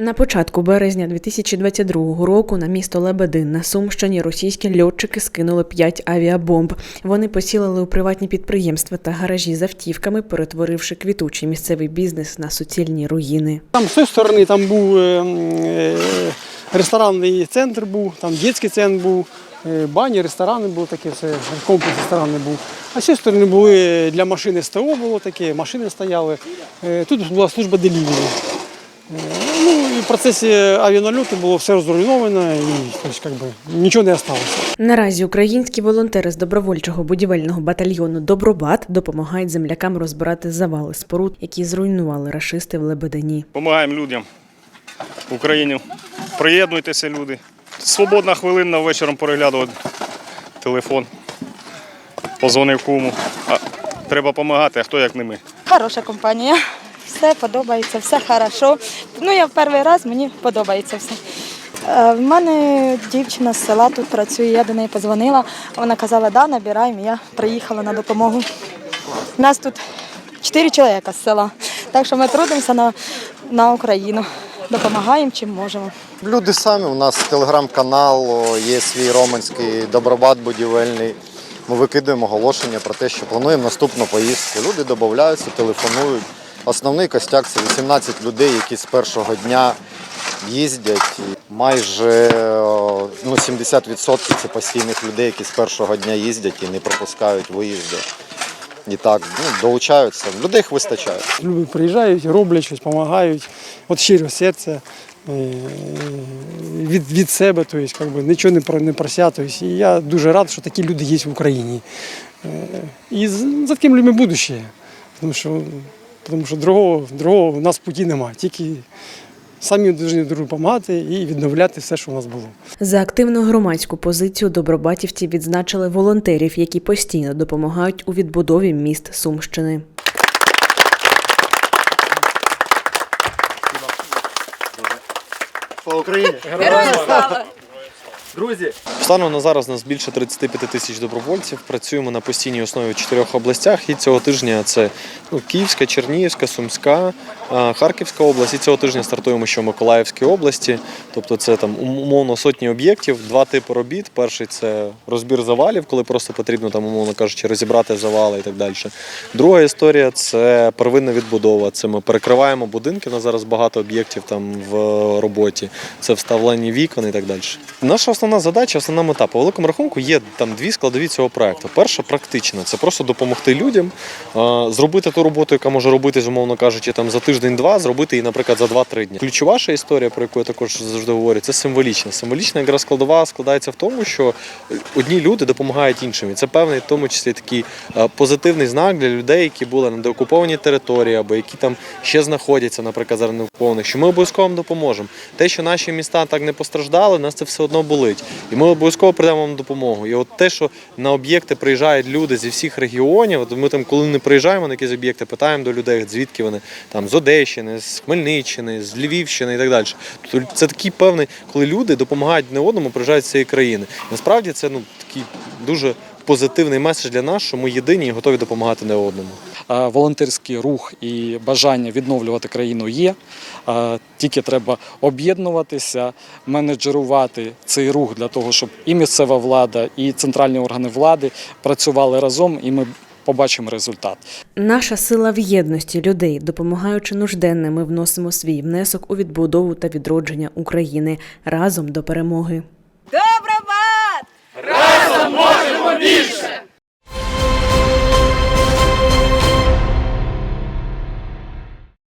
На початку березня 2022 року на місто Лебедин на Сумщині російські льотчики скинули п'ять авіабомб. Вони поцілили у приватні підприємства та гаражі з автівками, перетворивши квітучий місцевий бізнес на суцільні руїни. Там з цієї сторони там був е, е, ресторанний центр, був, там дитячий центр був, е, бані, ресторани були таке, все, комплекс ресторанний був. А з цієї сторони були для машин СТО було таке, машини стояли. Тут була служба делівері. Ну і в процесі авіанальоту було все розруйновано і тобто, как би, нічого не залишилося. Наразі українські волонтери з добровольчого будівельного батальйону Добробат допомагають землякам розбирати завали споруд, які зруйнували рашисти в Лебедині. Помагаємо людям в Україні. Приєднуйтеся, люди. Свободна хвилина вечором переглядувати телефон. Позвонив куму. А, треба допомагати, а хто як не ми. Хороша компанія. Все подобається, все хорошо. Ну, я в перший раз, мені подобається все. Е, В мене дівчина з села тут працює, я до неї подзвонила. Вона казала, да, набираємо, я приїхала на допомогу. У нас тут чотири чоловіка з села, так що ми трудимося на, на Україну. Допомагаємо чим можемо. Люди самі, у нас телеграм-канал, є свій романський добробат будівельний. Ми викидуємо оголошення про те, що плануємо наступну поїздку. Люди додаються, телефонують. Основний костяк це 18 людей, які з першого дня їздять. Майже ну, 70% це постійних людей, які з першого дня їздять і не пропускають виїзди. І так ну, долучаються. Людей їх вистачає. Люди приїжджають, роблять щось, допомагають. От щиро серце е, від, від себе, тобто, как би, нічого не, про- не прося. Тобто, і я дуже рад, що такі люди є в Україні. Е, І за такими людьми будущее. Тому що, тому що другого, другого у нас путі немає. Тільки самі повинні друг допомагати і відновляти все, що у нас було. За активну громадську позицію добробатівці відзначили волонтерів, які постійно допомагають у відбудові міст Сумщини. Станом на зараз нас більше 35 тисяч добровольців. Працюємо на постійній основі в чотирьох областях. І цього тижня це ну, Київська, Чернігівська, Сумська, Харківська область. І цього тижня стартуємо ще в Миколаївській області. Тобто це там умовно сотні об'єктів, два типи робіт. Перший це розбір завалів, коли просто потрібно там, умовно кажучи, розібрати завали і так далі. Друга історія це первинна відбудова. Це ми перекриваємо будинки. У нас зараз багато об'єктів там в роботі. Це вставлені вікон і так далі. Наша основна задача, основна мета по великому рахунку є там дві складові цього проекту. Перша практична це просто допомогти людям а, зробити ту роботу, яка може робитись, умовно кажучи, там за тиждень-два, зробити її, наприклад, за 2-3 дні. Ключова ще історія, про яку я також завжди говорю, це символічна. Символічна якраз складова складається в тому, що одні люди допомагають іншим. І це певний, в тому числі такий е, позитивний знак для людей, які були на деокупованій території, або які там ще знаходяться, наприклад, зараз неокупованих, що ми обов'язково допоможемо. Те, що наші міста так не постраждали, нас це все одно болить. І ми обов'язково прийдемо вам допомогу. І от те, що на об'єкти приїжджають люди зі всіх регіонів, от ми там, коли не приїжджаємо на якісь об'єкти, питаємо до людей, звідки вони там з Одещини, з Хмельниччини, з Львівщини і так далі. Тобто це такий певний, коли люди допомагають не одному, приїжджають з цієї країни. Насправді це ну такий дуже позитивний меседж для нас, що ми єдині і готові допомагати не одному. Волонтерський рух і бажання відновлювати країну є. Тільки треба об'єднуватися, менеджерувати цей рух для того, щоб і місцева влада, і центральні органи влади працювали разом, і ми побачимо результат. Наша сила в єдності людей, допомагаючи нужденним, ми вносимо свій внесок у відбудову та відродження України разом до перемоги. Більше!